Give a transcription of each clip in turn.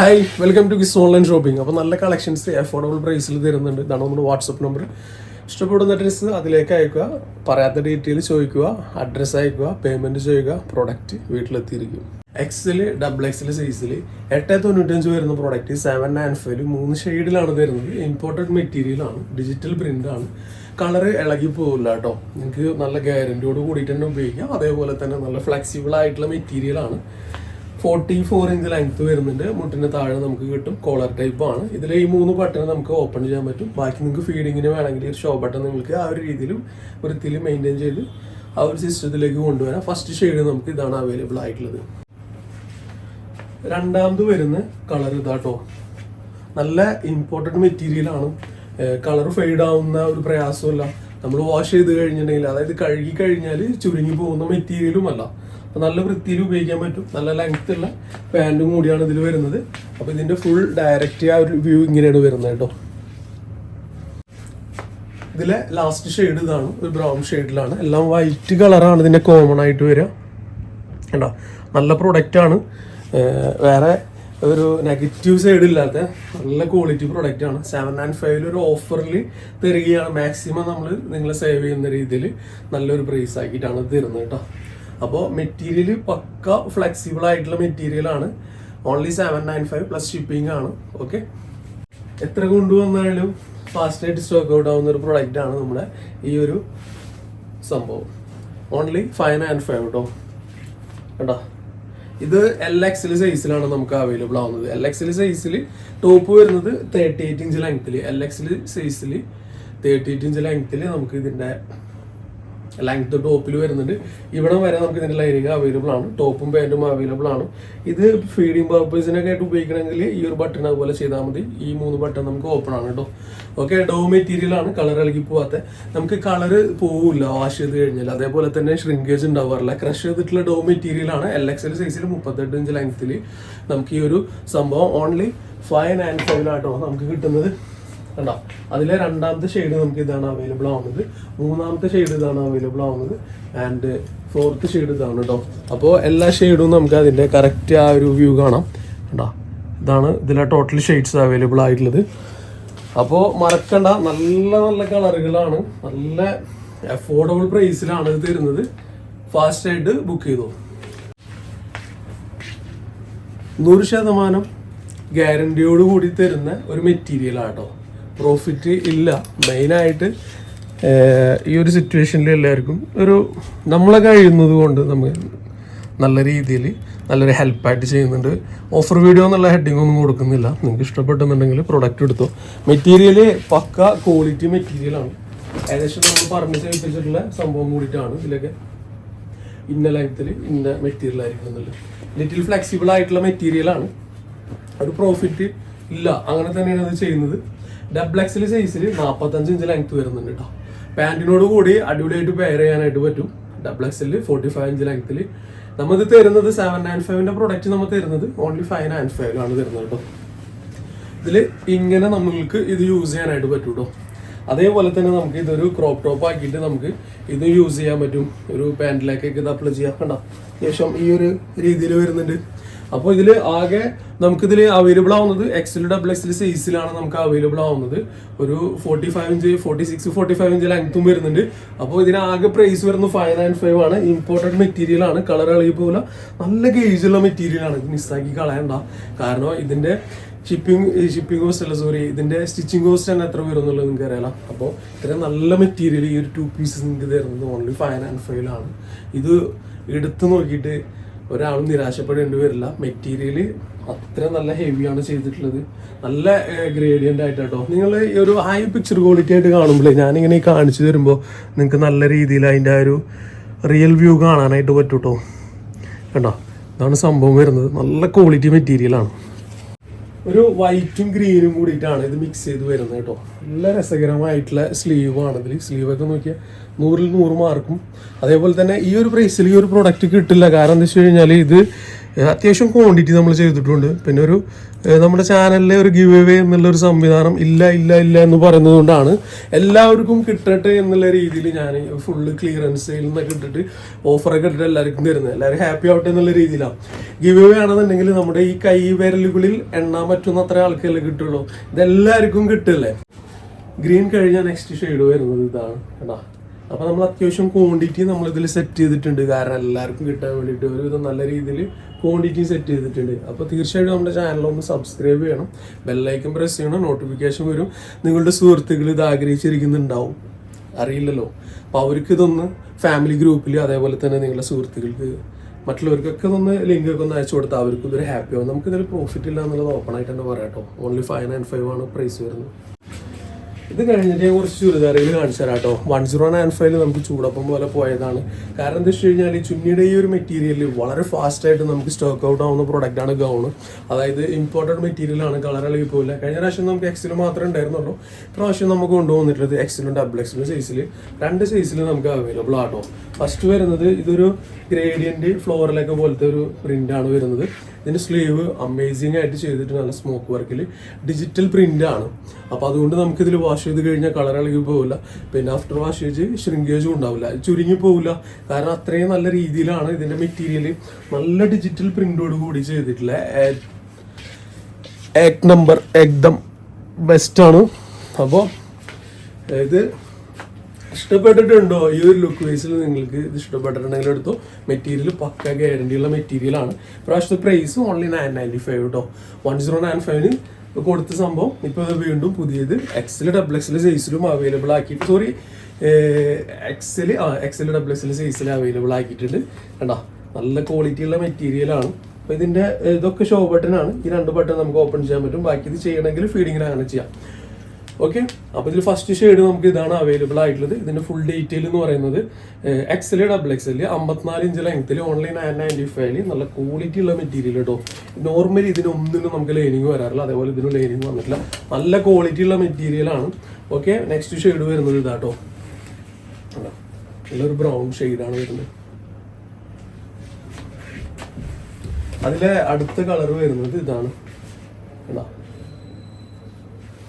Hi welcome to kiss online shopping അപ്പോൾ നല്ല collections affordable പ്രൈസിൽ തരുന്നുണ്ട്. ഇതാണ് നമ്മുടെ വാട്സപ്പ് നമ്പർ ഇഷ്ടപ്പെടുന്ന അഡ്രസ്സ് അതിലേക്ക് അയക്കുക. പറയാത്ത ഡീറ്റെയിൽ ചോദിക്കുക. അഡ്രസ്സ് അയക്കുക. പേയ്മെന്റ് ചെയ്യുക. പ്രോഡക്റ്റ് വീട്ടിലെത്തിയിരിക്കും. എക്സിൽ ഡബിൾ എക്സിൽ സൈസിൽ എട്ട് തൊണ്ണൂറ്റഞ്ച് വരുന്ന പ്രോഡക്റ്റ് സെവൻ നയൻ ഫൈവ് മൂന്ന് ഷെയ്ഡിലാണ് തരുന്നത്. ഇമ്പോർട്ടന്റ് മെറ്റീരിയൽ ആണ്. ഡിജിറ്റൽ പ്രിന്റ് ആണ്. കളർ ഇളകി പോകില്ല കേട്ടോ നിങ്ങൾക്ക് നല്ല ഗ്യാരന്റിയോട് കൂടിയിട്ട് തന്നെ ഉപയോഗിക്കാം. അതേപോലെ തന്നെ നല്ല ഫ്ലെക്സിബിൾ ആയിട്ടുള്ള മെറ്റീരിയൽ ആണ്. ഫോർട്ടി ഫോർ ഇഞ്ച് ലെങ്ത് വരുന്നുണ്ട്. മുട്ടിന് താഴെ നമുക്ക് കിട്ടും കോളർ ടൈപ്പ് ആണ്. ഇതിൽ ഈ മൂന്ന് ബട്ടൺ നമുക്ക് ഓപ്പൺ ചെയ്യാൻ പറ്റും. ബാക്കി നിങ്ങൾക്ക് ഫീഡിങ്ങിന് വേണമെങ്കിൽ ഷോ ബട്ടൺ നിങ്ങൾക്ക് ആ ഒരു രീതിയിലും വൃത്തിയിൽ മെയിന്റെയിൻ ചെയ്ത് ആ ഒരു സിസ്റ്റത്തിലേക്ക് കൊണ്ടുവരാം. ഫസ്റ്റ് ഷെയ്ഡ് നമുക്ക് ഇതാണ് അവൈലബിൾ ആയിട്ടുള്ളത്. രണ്ടാമത് വരുന്ന കളർ ഇതാട്ടോ നല്ല ഇമ്പോർട്ടന്റ് മെറ്റീരിയൽ ആണ്. കളർ ഫെയ്ഡ് ആവുന്ന ഒരു പ്രയാസമല്ല നമ്മൾ വാഷ് ചെയ്ത് കഴിഞ്ഞിട്ടുണ്ടെങ്കിൽ അതായത് കഴുകി കഴിഞ്ഞാൽ ചുരുങ്ങി പോകുന്ന മെറ്റീരിയലും അല്ല. അപ്പൊ നല്ല വൃത്തിയിൽ ഉപയോഗിക്കാൻ പറ്റും. നല്ല ലെങ്ത് ഉള്ള പാന്റും കൂടിയാണ് ഇതിൽ വരുന്നത്. അപ്പൊ ഇതിന്റെ ഫുൾ ഡയറക്റ്റ് ആ ഒരു വ്യൂ ഇങ്ങനെയാണ് വരുന്നത് കേട്ടോ. ഇതിലെ ലാസ്റ്റ് ഷെയ്ഡ് ഇതാണ്. ഒരു ബ്രൗൺ ഷെയ്ഡിലാണ് എല്ലാം വൈറ്റ് കളറാണ് ഇതിന്റെ കോമൺ ആയിട്ട് വരിക. കണ്ടോ? നല്ല പ്രൊഡക്റ്റ് ആണ്. ഏർ വേറെ ഒരു നെഗറ്റീവ് സൈഡ് ഇല്ലാത്ത നല്ല ക്വാളിറ്റി പ്രൊഡക്റ്റ് ആണ്. സെവൻ ആൻഡ് ഫൈവിൽ ഒരു ഓഫറിൽ തരികയാണ്. മാക്സിമം നമ്മൾ നിങ്ങളെ സേവ് ചെയ്യുന്ന രീതിയിൽ നല്ലൊരു പ്രൈസ് ആക്കിയിട്ടാണ് തരുന്നത് കേട്ടോ. അപ്പോൾ മെറ്റീരിയൽ പക്ക ഫ്ലെക്സിബിൾ ആയിട്ടുള്ള മെറ്റീരിയൽ ആണ്. Only seven nine five plus shipping ആണ്. ഓക്കെ എത്ര കൊണ്ടുവന്നാലും ഫാസ്റ്റ് ആയിട്ട് സ്റ്റോക്ക് ഔട്ട് ആവുന്ന ഒരു പ്രൊഡക്റ്റ് ആണ് നമ്മുടെ ഈ ഒരു സംഭവം. ഓൺലി ഫൈവ് നയൻ ഫൈവ് കേട്ടോ കേട്ടോ ഇത് എൽ എക്സിൽ സൈസിലാണ് നമുക്ക് അവൈലബിൾ ആവുന്നത്. എൽ എക്സിൽ സൈസിൽ ടോപ്പ് വരുന്നത് തേർട്ടി എയ്റ്റ് ഇഞ്ച് ലെങ്ത്തിൽ എൽ എക്സിൽ സൈസിൽ തേർട്ടി എയ്റ്റ് ഇഞ്ച് ലെങ്ത്തിൽ നമുക്ക് ഇതിന്റെ ലെങ്ത് ടോപ്പിൽ വരുന്നുണ്ട്. ഇവിടെ വരെ നമുക്ക് ഇതിന്റെ ലൈനിങ് അവൈലബിൾ ആണ്. ടോപ്പും പാന്റും അവൈലബിൾ ആണ്. ഇത് ഫീഡിങ് പർപ്പസിനൊക്കെ ആയിട്ട് ഉപയോഗിക്കണമെങ്കിൽ ഈ ഒരു ബട്ടൺ അതുപോലെ ചെയ്താൽ മതി. ഈ മൂന്ന് ബട്ടൺ നമുക്ക് ഓപ്പൺ ആണ് കേട്ടോ ഓക്കെ ഡോ മെറ്റീരിയൽ ആണ്. കളർ ഇളകി പോവാത്ത. നമുക്ക് കളർ പോവില്ല വാഷ് ചെയ്ത് കഴിഞ്ഞാൽ. അതേപോലെ തന്നെ ഷ്രിങ്കേജ് ഉണ്ടാവാറില്ല. ക്രഷ് ചെയ്തിട്ടുള്ള ഡോ മെറ്റീരിയൽ ആണ്. എൽ എക്സ് എൽ സൈസിൽ മുപ്പത്തെട്ട് ഇഞ്ച് ലെങ്ത്തിൽ നമുക്ക് ഈ ഒരു സംഭവം ഓൺലി ഫൈവ് നയൻ ഫൈവിലാട്ടോ നമുക്ക് കിട്ടുന്നത്. കണ്ടോ? അതിലെ രണ്ടാമത്തെ ഷെയ്ഡ് നമുക്ക് ഇതാണ് അവൈലബിൾ ആവുന്നത്. മൂന്നാമത്തെ ഷെയ്ഡ് ഇതാണ് അവൈലബിൾ ആവുന്നത്. ആൻഡ് ഫോർത്ത് ഷെയ്ഡ് ഇതാണ് കേട്ടോ അപ്പോൾ എല്ലാ ഷെയ്ഡും നമുക്ക് അതിന്റെ കറക്റ്റ് ആ ഒരു വ്യൂ കാണാം. കണ്ടോ? ഇതാണ് ഇതിലെ ടോട്ടൽ ഷെയ്ഡ്സ് അവൈലബിൾ ആയിട്ടുള്ളത്. അപ്പോൾ മറക്കണ്ട. നല്ല നല്ല കളറുകളാണ്. നല്ല അഫോർഡബിൾ പ്രൈസിലാണ് ഇത് തരുന്നത്. ഫാസ്റ്റ് ആയിട്ട് ബുക്ക് ചെയ്തോ. നൂറ് ശതമാനം ഗ്യാരണ്ടിയോട് കൂടി തരുന്ന ഒരു മെറ്റീരിയൽ ആട്ടോ പ്രോഫിറ്റ് ഇല്ല. മെയിനായിട്ട് ഈ ഒരു സിറ്റുവേഷനിൽ എല്ലാവർക്കും ഒരു നമ്മളെ കഴിയുന്നത് കൊണ്ട് നമുക്ക് നല്ല രീതിയിൽ നല്ലൊരു ഹെൽപ്പായിട്ട് ചെയ്യുന്നുണ്ട്. ഓഫർ വീഡിയോ എന്നുള്ള ഹെഡിങ് ഒന്നും കൊടുക്കുന്നില്ല. നിങ്ങൾക്ക് ഇഷ്ടപ്പെട്ടെന്നുണ്ടെങ്കിൽ പ്രൊഡക്റ്റ് എടുത്തോ. മെറ്റീരിയൽ പക്ക ക്വാളിറ്റി മെറ്റീരിയലാണ് ഏകദേശം നമ്മൾ പറഞ്ഞ് ചെയ്യിപ്പിച്ചിട്ടുള്ള സംഭവം കൂടിയിട്ടാണ് ഇതിലൊക്കെ ഇന്ന ലെങ്ത്തിൽ ഇന്ന മെറ്റീരിയൽ ആയിരിക്കും എന്നുള്ളത്. ലിറ്റിൽ ഫ്ലെക്സിബിൾ ആയിട്ടുള്ള മെറ്റീരിയലാണ് ഒരു പ്രോഫിറ്റ് ഇല്ല. അങ്ങനെ തന്നെയാണ് അത് ചെയ്യുന്നത്. ഡബിൾ എക്സിൽ സൈസിൽ നാൽപ്പത്തഞ്ച് ഇഞ്ച് ലെങ്ത് വരുന്നുണ്ട് കേട്ടോ പാന്റിനോട് കൂടി അടിപൊളിയായിട്ട് പെയർ ചെയ്യാനായിട്ട് പറ്റും. ഡബിൾ എക്സിൽ ഫോർട്ടി ഫൈവ് ഇഞ്ച് ലെങ്ത്തിൽ നമ്മൾ ഇത് തരുന്നത് സെവൻ നയൻ ഫൈവിന്റെ പ്രൊഡക്റ്റ് നമ്മൾ തരുന്നത് ഓൺലി ഫൈവ് നയൻ ഫൈവിലാണ് തരുന്നത് കേട്ടോ ഇതിൽ ഇങ്ങനെ നമ്മൾക്ക് ഇത് യൂസ് ചെയ്യാനായിട്ട് പറ്റും കേട്ടോ അതേപോലെ തന്നെ നമുക്ക് ഇതൊരു ക്രോപ്പ് ടോപ്പ് ആക്കിയിട്ട് നമുക്ക് ഇത് യൂസ് ചെയ്യാൻ പറ്റും. ഒരു പാന്റിലേക്കൊക്കെ ഇത് അപ്ലൈ ചെയ്യാം കണ്ടോ? ശേഷം ഈ ഒരു രീതിയിൽ വരുന്നുണ്ട്. അപ്പോൾ ഇതിൽ ആകെ നമുക്കിതിൽ അവൈലബിൾ ആവുന്നത് എക്സൽ ഡബിൾ എക്സൽ സൈസിലാണ് നമുക്ക് അവൈലബിൾ ആവുന്നത്. ഒരു forty five inch forty six forty five inch ലെങ്ത്തും വരുന്നുണ്ട്. അപ്പോൾ ഇതിന് ആകെ പ്രൈസ് വരുന്നത് ഫൈവ് നയൻ ഫൈവ് ആണ്. ഇമ്പോർട്ടന്റ് മെറ്റീരിയൽ ആണ്. കളർ പോലെ നല്ല ഗേജുള്ള മെറ്റീരിയൽ ആണ്. ഇത് മിസ്സാക്കി കളയണ്ട. കാരണം ഇതിന്റെ ഷിപ്പിംഗ് ഷിപ്പിംഗ് കോസ്റ്റ് അല്ല സോറി ഇതിന്റെ സ്റ്റിച്ചിങ് കോസ്റ്റ് തന്നെ എത്ര വരും എന്നുള്ളത് നിങ്ങൾക്ക് അറിയാലോ. അപ്പോൾ ഇത്ര നല്ല മെറ്റീരിയൽ ഈ ഒരു ടു പീസസ് നിങ്ങൾക്ക് തരുന്നത് ഓൺലി ഫൈവ് ആൻഡ് ഫൈവിലാണ് ഇത് എടുത്തു നോക്കിയിട്ട് ഒരാളും നിരാശപ്പെടേണ്ടി വരില്ല. മെറ്റീരിയൽ അത്ര നല്ല ഹെവിയാണ് ചെയ്തിട്ടുള്ളത്. നല്ല ഗ്രേഡിയന്റ് ആയിട്ട് കേട്ടോ നിങ്ങൾ ഒരു ഹൈ പിക്ചർ ക്വാളിറ്റി ആയിട്ട് കാണുമ്പോൾ ഞാനിങ്ങനെ കാണിച്ചു തരുമ്പോൾ നിങ്ങൾക്ക് നല്ല രീതിയിൽ അതിന്റെ ആ ഒരു റിയൽ വ്യൂ കാണാനായിട്ട് പറ്റും കേട്ടോ കണ്ടോ? ഇതാണ് സംഭവം വരുന്നത്. നല്ല ക്വാളിറ്റി മെറ്റീരിയലാണ് ഒരു വൈറ്റും ഗ്രീനും കൂടിയിട്ടാണ് ഇത് മിക്സ് ചെയ്ത് വരുന്നത് കേട്ടോ. നല്ല രസകരമായിട്ടുള്ള സ്ലീവാണ് ഇതിൽ സ്ലീവൊക്കെ നോക്കിയാൽ നൂറിൽ നൂറ് മാർക്കും. അതേപോലെ തന്നെ ഈ ഒരു പ്രൈസിൽ ഈ ഒരു പ്രോഡക്റ്റ് കിട്ടില്ല. കാരണം എന്താ വെച്ച് കഴിഞ്ഞാൽ ഇത് അത്യാവശ്യം ക്വാണ്ടിറ്റി നമ്മൾ ചെയ്തിട്ടുണ്ട്. പിന്നെ ഒരു നമ്മുടെ ചാനലിലെ ഒരു ഗിവ് അവേ എന്നുള്ള ഒരു സംവിധാനം ഇല്ല ഇല്ല ഇല്ല എന്ന് പറയുന്നത് കൊണ്ടാണ് എല്ലാവർക്കും കിട്ടട്ടെ എന്നുള്ള രീതിയിൽ ഞാൻ ഫുള്ള് ക്ലിയറൻസ് സെയിൽ നിന്നൊക്കെ ഇട്ടിട്ട് ഓഫറൊക്കെ ഇട്ടിട്ട് എല്ലാവർക്കും തരുന്നത്. എല്ലാവരും ഹാപ്പി ആവട്ടെ എന്നുള്ള രീതിയിലാണ് ഗിവ് അവേ ആണെന്നുണ്ടെങ്കിൽ നമ്മുടെ ഈ കൈ വിരലുകളിൽ എണ്ണാൻ പറ്റുന്ന അത്ര ആൾക്കല്ലേ കിട്ടുള്ളൂ. ഇതെല്ലാവർക്കും കിട്ടില്ലേ ഗ്രീൻ കഴിഞ്ഞാൽ നെക്സ്റ്റ് ഷെയ്ഡ് വരുന്നത് ഇതാണ്. കേട്ടാ അപ്പൊ നമ്മൾ അത്യാവശ്യം ക്വാണ്ടിറ്റി നമ്മൾ ഇതിൽ സെറ്റ് ചെയ്തിട്ടുണ്ട്. കാരണം എല്ലാവർക്കും കിട്ടാൻ വേണ്ടിയിട്ട് ഒരുവിധം നല്ല രീതിയിൽ ക്വാണ്ടിറ്റി സെറ്റ് ചെയ്തിട്ടുണ്ട്. അപ്പോൾ തീർച്ചയായിട്ടും നമ്മുടെ ചാനലൊന്ന് സബ്സ്ക്രൈബ് ചെയ്യണം. ബെല്ലൈക്കൻ പ്രസ് ചെയ്യണം. നോട്ടിഫിക്കേഷൻ വരും. നിങ്ങളുടെ സുഹൃത്തുക്കൾ ഇത് ആഗ്രഹിച്ചിരിക്കുന്നുണ്ടാവും. അറിയില്ലല്ലോ. അപ്പോൾ അവർക്ക് ഇതൊന്ന് ഫാമിലി ഗ്രൂപ്പിൽ അതേപോലെ തന്നെ നിങ്ങളുടെ സുഹൃത്തുക്കൾക്ക് മറ്റുള്ളവർക്കൊക്കെ ഒന്ന് ലിങ്ക് ഒക്കെ ഒന്ന് അയച്ചു കൊടുത്താൽ അവർക്ക് ഇതൊരു ഹാപ്പി ആവും. പ്രോഫിറ്റ് ഇല്ല എന്നുള്ളത് ഓപ്പൺ ആയിട്ട് തന്നെ പറയാം കേട്ടോ. ഓൺലി ഫൈവ് നയൻ ഫൈവ് ആണ് പ്രൈസ് വരുന്നത്. ഇത് കഴിഞ്ഞിട്ട് ഞാൻ കുറച്ച് ചുരിദാറുകൾ കാണിച്ചു തരാം കേട്ടോ. വൺ സീറോ നയൻ ഫൈവിൽ നമുക്ക് ചൂടപ്പം പോലെ പോയതാണ്. കാരണം എന്താ വെച്ച് കഴിഞ്ഞാൽ ഈ ചുന്നിയുടെ ഈ ഒരു മെറ്റീരിയൽ വളരെ ഫാസ്റ്റ് ആയിട്ട് നമുക്ക് സ്റ്റോക്ക് ഔട്ട് ആവുന്ന പ്രോഡക്റ്റ് ആണ് ഗൗൺ അതായത് ഇമ്പോർട്ടഡ് മെറ്റീരിയൽ ആണ് കളർ ഇളകി പോകില്ല കഴിഞ്ഞ പ്രാവശ്യം നമുക്ക് എക്സിൽ മാത്രമേ ഉണ്ടായിരുന്നുള്ളൂ. പ്രാവശ്യം നമുക്ക് കൊണ്ടുവന്നിട്ടുള്ളത് എക്സിലും ഡബിൾ എക്സിലും സൈസിൽ രണ്ട് സൈസിൽ നമുക്ക് അവൈലബിൾ ആട്ടോ ഫസ്റ്റ് വരുന്നത് ഇതൊരു ഗ്രേഡിയന്റ് ഫ്ലോറിലൊക്കെ പോലത്തെ ഒരു പ്രിന്റ് ആണ് വരുന്നത്. ഇതിന്റെ സ്ലീവ് അമേസിംഗ് ആയിട്ട് ചെയ്തിട്ട് നല്ല സ്മോക്ക് വർക്കിൽ ഡിജിറ്റൽ പ്രിന്റ് ആണ്. അപ്പൊ അതുകൊണ്ട് നമുക്ക് ഇതിൽ വാഷ് ചെയ്ത് കഴിഞ്ഞാൽ കളർ ഇളകി പോകില്ല പിന്നെ ആഫ്റ്റർ വാഷ് ചെയ്ത് ഷ്രിങ്കേജും ഉണ്ടാവില്ല. ചുരുങ്ങി പോകില്ല കാരണം അത്രയും നല്ല രീതിയിലാണ് ഇതിന്റെ മെറ്റീരിയൽ നല്ല ഡിജിറ്റൽ പ്രിന്റോട് കൂടി ചെയ്തിട്ടുള്ള എഗ് നമ്പർ എക്ദം ബെസ്റ്റ് ആണ്. അപ്പോൾ ഇത് ഇഷ്ടപ്പെട്ടിട്ടുണ്ടോ? ഈ ഒരു ലുക്ക് വൈസിൽ നിങ്ങൾക്ക് ഇത് ഇഷ്ടപ്പെട്ടിട്ടുണ്ടെങ്കിൽ എടുത്തോ. മെറ്റീരിയൽ പക്ക ഗ്യാരണ്ടി ഉള്ള മെറ്റീരിയൽ ആണ്. പ്രാവശ്യത്തെ price only nine ninety five കേട്ടോ വൺ സീറോ നയൻ ഫൈവിന് കൊടുത്ത സംഭവം. ഇപ്പോൾ വീണ്ടും പുതിയത് എക്സൽ ഡബിൾ എക്സൽ സൈസിലും അവൈലബിൾ ആക്കിയിട്ട് സോറി എക്സൽ ആ എക്സൽ ഡബിൾ എക്സൽ സൈസിൽ അവൈലബിൾ ആക്കിയിട്ടുണ്ട്. കണ്ടോ നല്ല ക്വാളിറ്റിയുള്ള മെറ്റീരിയലാണ് അപ്പോൾ ഇതിന്റെ ഇതൊക്കെ ഷോ ബട്ടൺ ആണ്. ഈ രണ്ട് ബട്ടൺ നമുക്ക് ഓപ്പൺ ചെയ്യാൻ പറ്റും. ബാക്കി ഇത് ചെയ്യണമെങ്കിൽ ഫീഡിങ്ങിൽ അങ്ങനെ ചെയ്യാം. ഓക്കെ അപ്പോൾ ഇതിൽ ഫസ്റ്റ് ഷെയ്ഡ് നമുക്ക് ഇതാണ് അവൈലബിൾ ആയിട്ടുള്ളത്. ഇതിന്റെ ഫുൾ ഡീറ്റെയിൽ എന്ന് പറയുന്നത് എക്സൽ ഡബിൾ എക്സൽ അമ്പത്തിനാല് ഇഞ്ച് ലെങ്ത്തിൽ ഓൺലൈൻ നയൻ നയന്റി ഫൈവിൽ നല്ല ക്വാളിറ്റി ഉള്ള മെറ്റീരിയൽ കേട്ടോ നോർമലി ഇതിന് ഒന്നിനും നമുക്ക് ലൈനിങ് വരാറില്ല. അതേപോലെ ഇതിനും ലൈനിങ് വന്നിട്ടില്ല. നല്ല ക്വാളിറ്റി ഉള്ള മെറ്റീരിയലാണ് ഓക്കെ നെക്സ്റ്റ് ഷെയ്ഡ് വരുന്നത് ഇതാട്ടോ? നല്ലൊരു ബ്രൗൺ ഷെയ്ഡാണ് വരുന്നത്. അതിലെ അടുത്ത കളർ വരുന്നത് ഇതാണ്?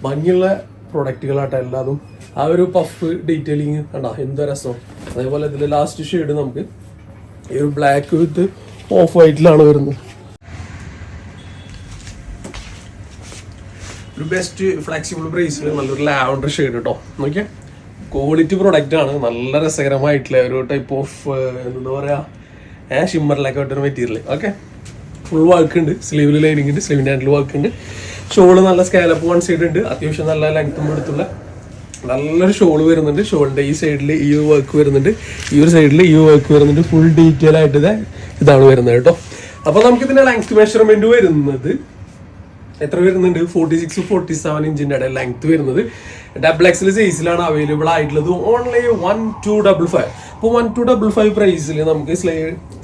ഭംഗിയുള്ള പ്രൊഡക്റ്റുകളാട്ടോ എല്ലാതും. ആ ഒരു പഫ് ഡീറ്റെയിലിങ് കണ്ടോ? എന്തോ രസം. അതേപോലെ ഇതിൽ ലാസ്റ്റ് ഷെയ്ഡ് നമുക്ക് ഈ ഒരു ബ്ലാക്ക് വിത്ത് ഓഫ് വൈറ്റിലാണ് വരുന്നത്. ഒരു ബെസ്റ്റ് ഫ്ലെക്സിബിൾ പ്രൈസിൽ നല്ലൊരു ലാവണ്ടർ ഷെയ്ഡ് കേട്ടോ നോക്കിയാൽ ക്വാളിറ്റി പ്രൊഡക്റ്റ് ആണ്. നല്ല രസകരമായിട്ടുള്ള ഒരു ടൈപ്പ് ഓഫ് എന്താ പറയാ ഏഹ് ഷിമ്മറിലൊക്കെ ഒരു മെറ്റീരിയൽ ഓക്കെ ഫുൾ വർക്ക് ഉണ്ട്. സ്ലീവിൽ ലൈനിങ് ഉണ്ട്. സ്ലീവിന്റെ ഹാൻഡിൽ വർക്ക് ഉണ്ട്. ഷോൾ നല്ല സ്കാലപ്പ് വൺ സൈഡ് ഉണ്ട്. അത്യാവശ്യം നല്ല ലെങ്ത്തും എടുത്തുള്ള നല്ലൊരു ഷോൾ വരുന്നുണ്ട്. ഷോളിന്റെ ഈ സൈഡിൽ ഈ വർക്ക് വരുന്നുണ്ട്. ഈ ഒരു സൈഡിൽ ഈ വർക്ക് വരുന്നുണ്ട്. ഫുൾ ഡീറ്റെയിൽ ആയിട്ട് ഇത് ഇതാണ് വരുന്നത് കേട്ടോ. അപ്പൊ നമുക്ക് ഇതിന്റെ ലെങ്ത് മെഷർമെന്റ് വരുന്നത്. എത്ര വരുന്നുണ്ട്? ഫോർട്ടി സിക്സ് ഫോർട്ടി സെവൻ ഇഞ്ചിന്റെ ഇടയിൽ ലെങ്ത് വരുന്നത്. ഡബിൾ എക്സൽ സൈസിലാണ് അവൈലബിൾ ആയിട്ടുള്ളത്. Only one two double five അപ്പോൾ വൺ ടു ഡബിൾ ഫൈവ് പ്രൈസിൽ നമുക്ക്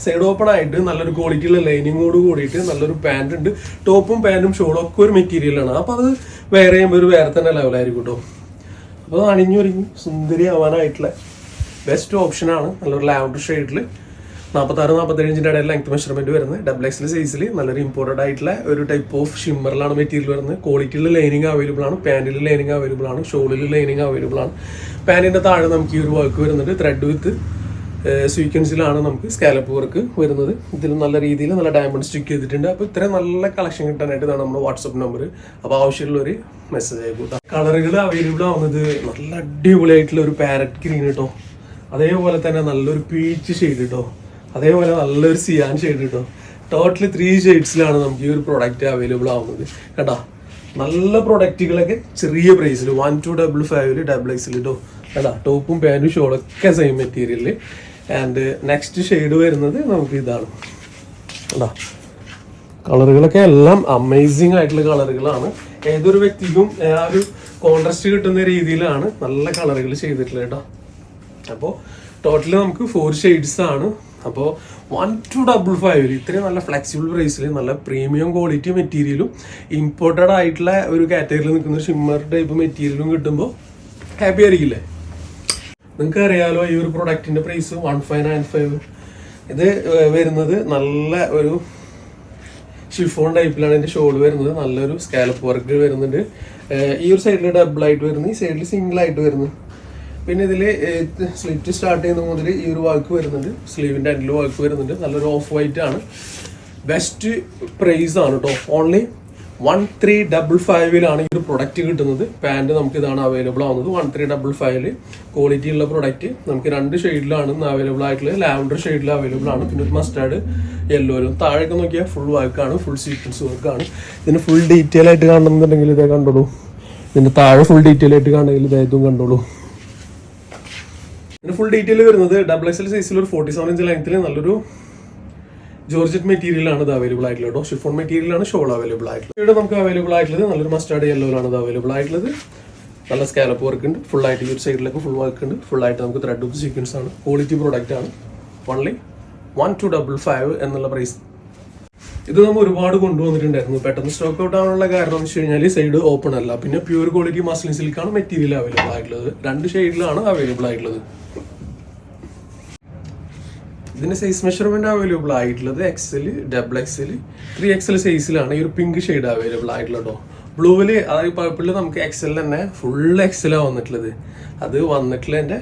സൈഡ് ഓപ്പൺ ആയിട്ട് നല്ലൊരു ക്വാളിറ്റിയുള്ള ലൈനിങ്ങോട് കൂടിയിട്ട് നല്ലൊരു പാന്റ് ഉണ്ട്. ടോപ്പും പാന്റും ഷോളും ഒക്കെ ഒരു മെറ്റീരിയലാണ് അപ്പോൾ അത് വേറെ ചെയ്യുമ്പോൾ ഒരു വേറെ തന്നെ ലെവലായിരിക്കും കേട്ടോ അപ്പോൾ അണിഞ്ഞൊരുങ്ങി സുന്ദരി ആവാനായിട്ടുള്ള ബെസ്റ്റ് ഓപ്ഷനാണ് നല്ലൊരു ലാവണ്ടർ ഷെയ്ഡിൽ നാൽപ്പത്താറ് നാൽപ്പത്തേഴ് ഇഞ്ചിന്റെ ഇടയിൽ ലെങ്ത് മെഷർമെന്റ് വരുന്നത് ഡബിൾ എക്സിൽ സൈസിൽ നല്ലൊരു ഇമ്പോർട്ടഡ് ആയിട്ടുള്ള ഒരു ടൈപ്പ് ഓഫ് ഷിമ്മറിലാണ് മെറ്റീരിയൽ വരുന്നത്. ക്വാളിറ്റിയിൽ ലൈനിങ് അവൈലബിൾ ആണ്. പാന്റിൽ ലൈനിങ് അവൈലബിൾ ആണ്. ഷോളിൽ ലൈനിങ് അവൈലബിൾ ആണ്. പാന്റിന്റെ താഴെ നമുക്ക് ഈ ഒരു വർക്ക് വരുന്നുണ്ട്. ത്രെഡ് വിത്ത് സ്വീക്വൻസിലാണ് നമുക്ക് സ്കാലപ്പ് വർക്ക് വരുന്നത്. ഇതിൽ നല്ല രീതിയിൽ നല്ല ഡയമണ്ട് സ്റ്റിക്ക് ചെയ്തിട്ടുണ്ട്. അപ്പോൾ ഇത്രയും നല്ല കളക്ഷൻ കിട്ടാനായിട്ട് ഇതാണ് നമ്മുടെ വാട്സപ്പ് നമ്പർ അപ്പോൾ ആവശ്യമുള്ളവർ മെസ്സേജ് അയക്കൂട്ടാം കളറുകൾ അവൈലബിൾ ആവുന്നത് നല്ല അടിപൊളിയായിട്ടുള്ള ഒരു പാരറ്റ് ഗ്രീൻ കേട്ടോ അതേപോലെ തന്നെ നല്ലൊരു പീച്ച് ഷെയ്ഡ് കേട്ടോ അതേപോലെ നല്ലൊരു സിയാൻ ഷെയ്ഡ് കിട്ടും ടോട്ടലി ത്രീ ഷെയ്ഡ്സിലാണ് നമുക്ക് ഈ ഒരു പ്രോഡക്റ്റ് അവൈലബിൾ ആവുന്നത്. കേട്ടോ? നല്ല പ്രൊഡക്റ്റുകളൊക്കെ ചെറിയ പ്രൈസിൽ വൺ ടു ഡബിൾ ഫൈവിൽ ഡബിൾ എക്സിൽ കേട്ടോ? കേട്ടോ ടോപ്പും പാന്റും ഒക്കെ സെയിം മെറ്റീരിയലിൽ ആൻഡ് നെക്സ്റ്റ് ഷെയ്ഡ് വരുന്നത് നമുക്ക് ഇതാണ്. കേട്ടോ? കളറുകളൊക്കെ എല്ലാം അമേസിങ് ആയിട്ടുള്ള കളറുകളാണ്. ഏതൊരു വ്യക്തിക്കും ആ ഒരു കോൺട്രസ്റ്റ് കിട്ടുന്ന രീതിയിലാണ് നല്ല കളറുകൾ ചെയ്തിട്ടുള്ളത് കേട്ടോ. അപ്പോൾ ടോട്ടലി നമുക്ക് ഫോർ ഷെയ്ഡ്സ് ആണ് അപ്പോൾ വൺ ടു ഡബിൾ ഫൈവിൽ ഇത്രയും നല്ല ഫ്ലെക്സിബിൾ പ്രൈസിൽ നല്ല പ്രീമിയം ക്വാളിറ്റി മെറ്റീരിയലും ഇമ്പോർട്ടഡ് ആയിട്ടുള്ള ഒരു കാറ്റഗറിയിൽ നിൽക്കുന്ന ഷിമ്മർ ടൈപ്പ് മെറ്റീരിയലും കിട്ടുമ്പോൾ ഹാപ്പി ആയിരിക്കില്ലേ? നിങ്ങൾക്ക് അറിയാലോ ഈ ഒരു പ്രൊഡക്റ്റിന്റെ price one five nine five ഇത് വരുന്നത് നല്ല ഒരു ഷിഫോൺ ടൈപ്പിലാണ് ഇതിന്റെ ഷോൾ വരുന്നത്. നല്ലൊരു സ്കാലപ്പ് വർക്ക് വരുന്നുണ്ട്. ഈ ഒരു സൈഡിൽ ഡബിൾ ആയിട്ട് വരുന്നു ഈ സൈഡിൽ സിംഗിൾ ആയിട്ട് വരുന്നു പിന്നെ ഇതിൽ സ്ലിറ്റ് സ്റ്റാർട്ട് ചെയ്യുന്ന മുതൽ ഈ ഒരു വാക്ക് വരുന്നുണ്ട്. സ്ലീവിന്റെ എൻഡിൽ വാക്ക് വരുന്നുണ്ട്. നല്ലൊരു ഓഫ് വൈറ്റ് ആണ്. ബെസ്റ്റ് പ്രൈസ് ആണ് കേട്ടോ ഓൺലി വൺ ത്രീ ഡബിൾ ഫൈവിലാണ് ഈ ഒരു പ്രൊഡക്റ്റ് കിട്ടുന്നത്. പാന്റ് നമുക്ക് ഇതാണ് അവൈലബിൾ ആവുന്നത്. വൺ ത്രീ ഡബിൾ ഫൈവിൽ ക്വാളിറ്റി ഉള്ള പ്രൊഡക്റ്റ് നമുക്ക് രണ്ട് ഷെയ്ഡിലാണ് അവൈലബിൾ ആയിട്ടുള്ളത്. ലാവൻഡർ ഷെയ്ഡിൽ അവൈലബിൾ ആണ്. പിന്നെ ഒരു മസ്റ്റാർഡ് യെല്ലോയിലും താഴേക്ക് നോക്കിയാൽ ഫുൾ വർക്കാണ് ഫുൾ സീക്വൻസ് വർക്കാണ് ഇതിന് ഫുൾ ഡീറ്റെയിൽ ആയിട്ട് കാണണമെന്നുണ്ടെങ്കിൽ ഇതേ കണ്ടോളൂ ഇതിന്റെ താഴെ ഫുൾ ഡീറ്റെയിൽ ആയിട്ട് കാണണമെങ്കിൽ ഇതായതും കണ്ടോളൂ ഇതിന് ഫുൾ ഡീറ്റെയിൽ വരുന്നത് ഡബിൾ എക്സ് എൽ സൈസിൽ ഒരു ഫോർട്ടി സെവൻ ഇഞ്ച് ലെങ്ത്തിൽ നല്ലൊരു ജോർജറ്റ് മെറ്റീരിയൽ ആണ് ഇത് അവൈലബിൾ ആയിട്ടുള്ളത് കേട്ടോ. ഷിഫോൺ മെറ്റീരിയൽ ആണ് ഷോൾ അവൈലബിൾ ആയിട്ടുള്ളത്. ഇവിടെ നമുക്ക് അവൈലബിൾ ആയിട്ടുള്ളത് നല്ലൊരു മസ്റ്റാർഡ് യെല്ലോയിലാണ് ഇത് അവൈലബിൾ ആയിട്ടുള്ളത്. നല്ല സ്കാലപ്പ് വർക്ക് ഉണ്ട്. ഫുൾ ആയിട്ട് ഈ ഒരു സൈഡിലൊക്കെ ഫുൾ വർക്ക് ഉണ്ട്. ഫുൾ ആയിട്ട് നമുക്ക് ത്രെഡ് സീക്വൻസ് ആണ്. ക്വാളിറ്റി പ്രോഡക്റ്റ് ആണ്. Only one two double five എന്നുള്ള പ്രൈസ് ഇത് നമ്മൾ ഒരുപാട് കൊണ്ടുവന്നിട്ടുണ്ടായിരുന്നു. പെട്ടെന്ന് സ്റ്റോക്ക് ഔട്ട് ആവാനുള്ള കാരണം എന്ന് വെച്ച് കഴിഞ്ഞാൽ സൈഡ് ഓപ്പൺ അല്ല. പിന്നെ പ്യൂർ ക്വാളിറ്റി മസ്ലിൻ സിൽക്കാണ് മെറ്റീരിയൽ അവൈലബിൾ ആയിട്ടുള്ളത്. രണ്ട് ഷെയ്ഡിലാണ് അവൈലബിൾ ആയിട്ടുള്ളത്. ഇതിന്റെ സൈസ് മെഷർമെന്റ് അവൈലബിൾ ആയിട്ടുള്ളത് XL double XL three XL സൈസിലാണ് ഈ ഒരു പിങ്ക് ഷെയ്ഡ് അവൈലബിൾ ആയിട്ടുള്ള കേട്ടോ ബ്ലൂവിൽ അതായത് പർപ്പിളിൽ നമുക്ക് എക്സൽ തന്നെ ഫുൾ എക്സലാണ് വന്നിട്ടുള്ളത്. അത് വന്നിട്ടുള്ളതിന്റെ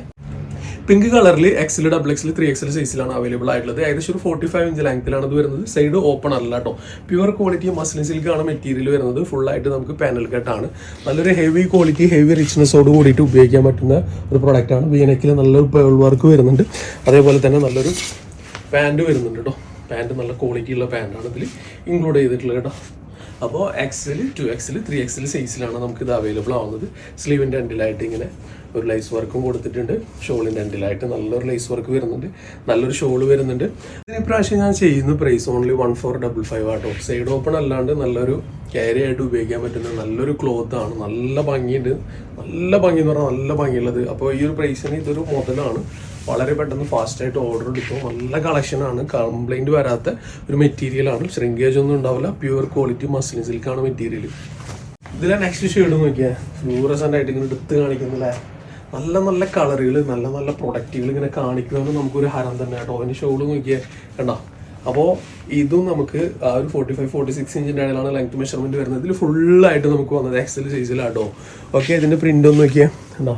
പിങ്ക് കളറിൽ XL double XL three XL സൈസിലാണ് അവൈലബിൾ ആയിട്ടുള്ളത്. ഏകദേശം ഒരു ഫോർട്ടി ഫൈവ് ഇഞ്ച് ലെങ്ത്തിലാണ് ഇത് വരുന്നത്. സൈഡ് ഓപ്പൺ അല്ല കേട്ടോ പ്യുവർ ക്വാളിറ്റി മസ്ലിൻ സിൽക്കാണ് മെറ്റീരിയൽ വരുന്നത്. ഫുൾ ആയിട്ട് നമുക്ക് പാനൽ കട്ടാണ് നല്ലൊരു ഹെവി ക്വാളിറ്റി ഹെവി റിച്ച്നെസ്സോട് കൂടിയിട്ട് ഉപയോഗിക്കാൻ പറ്റുന്ന ഒരു പ്രോഡക്റ്റ് ആണ്. വീനക്കിൽ നല്ലൊരു പേൾ വർക്ക് വരുന്നുണ്ട്. അതേപോലെ തന്നെ നല്ലൊരു പാന്റ് വരുന്നുണ്ട് കേട്ടോ പാന്റ് നല്ല ക്വാളിറ്റി ഉള്ള പാന്റാണ് ഇതിൽ ഇൻക്ലൂഡ് ചെയ്തിട്ടുള്ളത് കേട്ടോ അപ്പോൾ XL two XL three XL സൈസിലാണ് നമുക്കിത് അവൈലബിൾ ആവുന്നത്. സ്ലീവിന്റെ എൻഡിലായിട്ട് ഇങ്ങനെ ഒരു ലൈസ് വർക്കും കൊടുത്തിട്ടുണ്ട്. ഷോളിന്റെ എൻഡിലായിട്ട് നല്ലൊരു ലൈസ് വർക്ക് വരുന്നുണ്ട്. നല്ലൊരു ഷോൾ വരുന്നുണ്ട്. ഇതിന് ഇപ്രാവശ്യം ഞാൻ ചെയ്യുന്ന price only one four double five ആട്ടോ സൈഡ് ഓപ്പൺ അല്ലാണ്ട് നല്ലൊരു ക്യാരി ആയിട്ട് ഉപയോഗിക്കാൻ പറ്റുന്ന നല്ലൊരു ക്ലോത്ത് ആണ്. നല്ല ഭംഗിയുണ്ട്. നല്ല ഭംഗി എന്ന് പറഞ്ഞാൽ നല്ല ഭംഗിയുള്ളത്. അപ്പോൾ ഈ ഒരു പ്രൈസിന് ഇതൊരു മുതലാണ്. വളരെ പെട്ടെന്ന് ഫാസ്റ്റായിട്ട് ഓർഡർ എടുക്കും. നല്ല കളക്ഷനാണ് കംപ്ലൈന്റ് വരാത്ത ഒരു മെറ്റീരിയലാണ് ശ്രിങ്കേജ് ഒന്നും ഉണ്ടാവില്ല. പ്യുവർ ക്വാളിറ്റി മസ്ലിൻ സിൽക്കാണ് മെറ്റീരിയൽ ഇതിലെ നെക്സ്റ്റ് ഷെയ്ഡ് നോക്കിയാൽ ഫ്ലൂറസന്റ് ആയിട്ട് ഇങ്ങനെ എടുത്ത് കാണിക്കുന്നില്ലേ? നല്ല നല്ല കളറുകൾ നല്ല നല്ല പ്രൊഡക്റ്റുകൾ ഇങ്ങനെ കാണിക്കുന്നത് നമുക്കൊരു ഹരം തന്നെ കേട്ടോ. അതിന്റെ ഷോൾ നോക്കിയാൽ കണ്ടോ? അപ്പോൾ ഇതും നമുക്ക് ആ ഒരു ഫോർട്ടി ഫൈവ് ഫോർട്ടി സിക്സ് ഇഞ്ചിന്റെ ഇടയിലാണ് ലെങ്ത് മെഷർമെന്റ് വരുന്നത്. ഇതിൽ ഫുള്ളായിട്ട് നമുക്ക് വന്നത് എക്സൽ സൈസിലാട്ടോ ഓക്കെ ഇതിന്റെ പ്രിന്റ് ഒന്ന് നോക്കിയാൽ കണ്ടോ?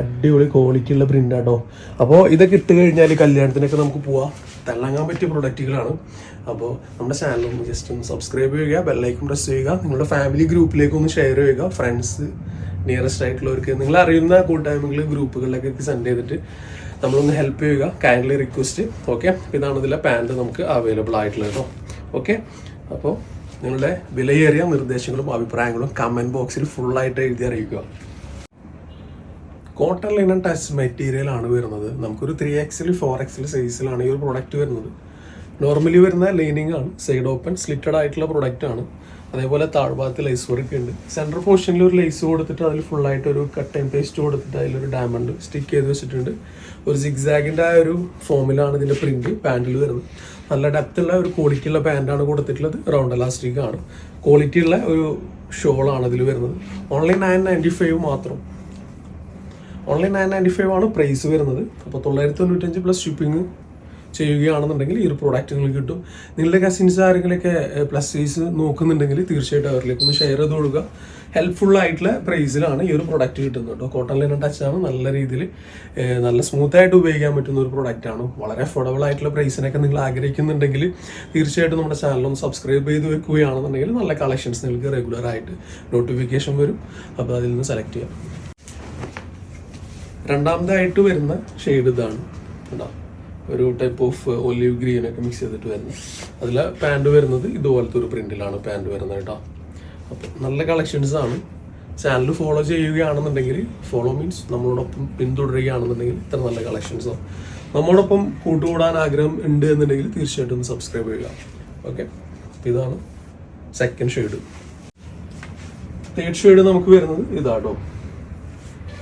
അടിപൊളി ക്വാളിറ്റി ഉള്ള പ്രിന്റ് ആട്ടോ. അപ്പോൾ ഇതൊക്കെ ഇട്ട് കഴിഞ്ഞാൽ കല്യാണത്തിനൊക്കെ നമുക്ക് പോവാം. തിളങ്ങാൻ പറ്റിയ പ്രൊഡക്റ്റുകളാണ് അപ്പോൾ നമ്മുടെ ചാനൽ ഒന്ന് ജസ്റ്റ് ഒന്ന് സബ്സ്ക്രൈബ് ചെയ്യുക ബെല്ലൈക്കും പ്രസ് ചെയ്യുക നിങ്ങളുടെ ഫാമിലി ഗ്രൂപ്പിലേക്കൊന്ന് ഷെയർ ചെയ്യുക ഫ്രണ്ട്സ് നിയറസ്റ്റ് ആയിട്ടുള്ളവർക്ക്. നിങ്ങൾ അറിയുന്ന കൂട്ടായ്മകൾ ഗ്രൂപ്പുകളിലൊക്കെ സെൻഡ് ചെയ്തിട്ട് നമ്മളൊന്ന് ഹെൽപ്പ് ചെയ്യുക. കൈൻഡ്ലി റിക്വസ്റ്റ് ഓക്കെ ഇതാണ് ഇതിലെ പാന്റ് നമുക്ക് അവൈലബിൾ ആയിട്ടുള്ളത് കേട്ടോ ഓക്കെ അപ്പോൾ നിങ്ങളുടെ വിലയേറിയ നിർദ്ദേശങ്ങളും അഭിപ്രായങ്ങളും കമന്റ് ബോക്സിൽ ഫുള്ളായിട്ട് എഴുതി അറിയിക്കുക. കോട്ടൺ ലിനൻ ടച്ച് മെറ്റീരിയൽ ആണ് വരുന്നത്. നമുക്കൊരു ത്രീ എക്സിൽ ഫോർ എക്സിൽ സൈസിലാണ് ഈ ഒരു പ്രൊഡക്റ്റ് വരുന്നത്. നോർമലി വരുന്ന ലൈനിങ് ആണ്. സൈഡ് ഓപ്പൺ സ്ലിറ്റഡ് ആയിട്ടുള്ള പ്രൊഡക്റ്റ് ആണ്. അതേപോലെ താഴ്ഭാഗത്ത് ലൈസ് വർക്ക് ഉണ്ട്. സെൻട്രൽ പോർഷനിൽ ഒരു ലൈസ് കൊടുത്തിട്ട് അതിൽ ഫുള്ളായിട്ട് ഒരു കട്ട് ആൻഡ് പേസ്റ്റ് കൊടുത്തിട്ട് അതിലൊരു ഡയമണ്ട് സ്റ്റിക്ക് ചെയ്ത് വെച്ചിട്ടുണ്ട്. ഒരു സിഗ്സാഗിന്റെ ആ ഒരു ഫോമിലാണ് ഇതിന്റെ പ്രിന്റ് പാന്റിൽ വരുന്നത്. നല്ല ഡെപ്ത് ഉള്ള ഒരു ക്വാളിറ്റിയുള്ള പാന്റാണ് കൊടുത്തിട്ടുള്ളത്. റൗണ്ട് എലാസ്റ്റിക് ആണ്. ക്വാളിറ്റി ഉള്ള ഒരു ഷോളാണ് ഇതിൽ വരുന്നത്. ഓൺലൈൻ നയൻ നയന്റി ഫൈവ് മാത്രം. ഓൺലൈൻ നയൻ നയന്റി ഫൈവ് ആണ് പ്രൈസ് വരുന്നത്. അപ്പോൾ തൊള്ളായിരത്തി തൊണ്ണൂറ്റഞ്ച് പ്ലസ് ഷിപ്പിംഗ് ചെയ്യുകയാണെന്നുണ്ടെങ്കിൽ ഈ ഒരു പ്രോഡക്റ്റ് നിങ്ങൾക്ക് കിട്ടും. നിങ്ങളുടെ കസിൻസ് ആരെങ്കിലൊക്കെ പ്ലസ് സൈസ് നോക്കുന്നുണ്ടെങ്കിൽ തീർച്ചയായിട്ടും അവരിലേക്ക് ഒന്ന് ഷെയർ ചെയ്ത് കൊടുക്കുക. ഹെൽപ്ഫുൾ ആയിട്ടുള്ള പ്രൈസിലാണ് ഈ ഒരു പ്രോഡക്റ്റ് കിട്ടുന്നത് കേട്ടോ. കോട്ടൺ ടച്ച് ആണ് നല്ല രീതിയിൽ നല്ല സ്മൂത്ത് ആയിട്ട് ഉപയോഗിക്കാൻ പറ്റുന്ന ഒരു പ്രോഡക്റ്റ് ആണ്. വളരെ അഫോർഡബിൾ ആയിട്ടുള്ള പ്രൈസിനൊക്കെ നിങ്ങൾ ആഗ്രഹിക്കുന്നുണ്ടെങ്കിൽ തീർച്ചയായിട്ടും നമ്മുടെ ചാനൽ ഒന്ന് സബ്സ്ക്രൈബ് ചെയ്ത് വെക്കുകയാണെന്നുണ്ടെങ്കിൽ നല്ല കളക്ഷൻസ് നിങ്ങൾക്ക് റെഗുലർ ആയിട്ട് നോട്ടിഫിക്കേഷൻ വരും. അപ്പോൾ അതിൽ നിന്ന് സെലക്ട് ചെയ്യാം. രണ്ടാമതായിട്ട് വരുന്ന ഷെയ്ഡ് ഇതാണ്. കേട്ടോ ഒരു ടൈപ്പ് ഓഫ് ഒലിവ് ഗ്രീൻ ഒക്കെ മിക്സ് ചെയ്തിട്ട് വരുന്നത്. അതിൽ പാന്റ് വരുന്നത് ഇതുപോലത്തെ ഒരു പ്രിന്റിലാണ് പാന്റ് വരുന്നത് കേട്ടോ. അപ്പോൾ നല്ല കളക്ഷൻസ് ആണ്. ചാനൽ ഫോളോ ചെയ്യുകയാണെന്നുണ്ടെങ്കിൽ ഫോളോ മീൻസ് നമ്മളോടൊപ്പം പിന്തുടരുകയാണെന്നുണ്ടെങ്കിൽ ഇത്ര നല്ല കളക്ഷൻസോ നമ്മോടൊപ്പം കൂട്ടുകൂടാൻ ആഗ്രഹം ഉണ്ട് എന്നുണ്ടെങ്കിൽ തീർച്ചയായിട്ടും സബ്സ്ക്രൈബ് ചെയ്യുക. ഓക്കെ ഇതാണ് സെക്കൻഡ് ഷെയ്ഡ് തേർഡ് ഷെയ്ഡ് നമുക്ക് വരുന്നത് ഇതാട്ടോ.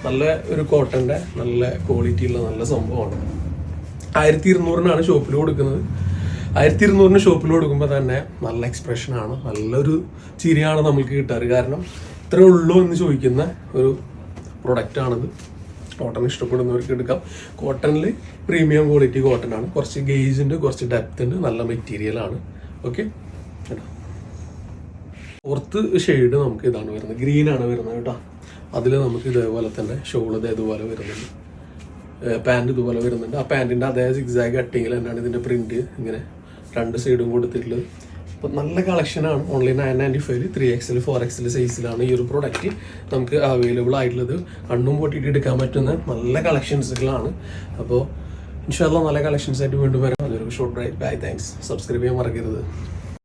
നല്ല ഒരു കോട്ടന്റെ നല്ല ക്വാളിറ്റിയുള്ള നല്ല സംഭവമാണ്. ആയിരത്തി ഇരുന്നൂറിനാണ് ഷോപ്പിൽ കൊടുക്കുന്നത്. ആയിരത്തി ഇരുന്നൂറിന് ഷോപ്പിൽ കൊടുക്കുമ്പോൾ തന്നെ നല്ല എക്സ്പ്രഷനാണ് നല്ലൊരു ചിരിയാണ് നമുക്ക് കിട്ടാറ്. കാരണം ഇത്രേ ഉള്ളൂ എന്ന് ചോദിക്കുന്ന ഒരു പ്രൊഡക്റ്റ് ആണിത്. കോട്ടൺ ഇഷ്ടപ്പെടുന്നവർക്ക് എടുക്കാം. കോട്ടണിൽ പ്രീമിയം ക്വാളിറ്റി കോട്ടൺ ആണ്. കുറച്ച് ഗേജ് ഉണ്ട് കുറച്ച് ഡെപ്ത് ഉണ്ട്. നല്ല മെറ്റീരിയൽ ആണ്. ഓക്കെ ഫോർത്ത് ഷെയ്ഡ് നമുക്ക് ഇതാണ് വരുന്നത്. ഗ്രീൻ ആണ് വരുന്നത് കേട്ടോ. അതിൽ നമുക്ക് ഇതേപോലെ തന്നെ ഷോൾ ഇത് ഇതുപോലെ വരുന്നുണ്ട്. പാന്റ് ഇതുപോലെ വരുന്നുണ്ട്. ആ പാന്റിന്റെ അതേ സിക്സാഗ് കട്ടിങ്ങിൽ തന്നെയാണ് ഇതിന്റെ പ്രിന്റ് ഇങ്ങനെ രണ്ട് സൈഡും കൊടുത്തിട്ടുള്ളത്. അപ്പം നല്ല കളക്ഷനാണ് online nine ninety five three XL four XL സൈസിലാണ് ഈ ഒരു പ്രോഡക്റ്റ് നമുക്ക് അവൈലബിൾ ആയിട്ടുള്ളത്. കണ്ണും പൊട്ടിയിട്ട് എടുക്കാൻ പറ്റുന്ന നല്ല കളക്ഷൻസുകളാണ് അപ്പോൾ ഇൻഷാല്ല നല്ല കളക്ഷൻസ് ആയിട്ട് വീണ്ടും വരാം. അതൊരു short right bye thanks subscribe ചെയ്യാൻ മറക്കരുത്.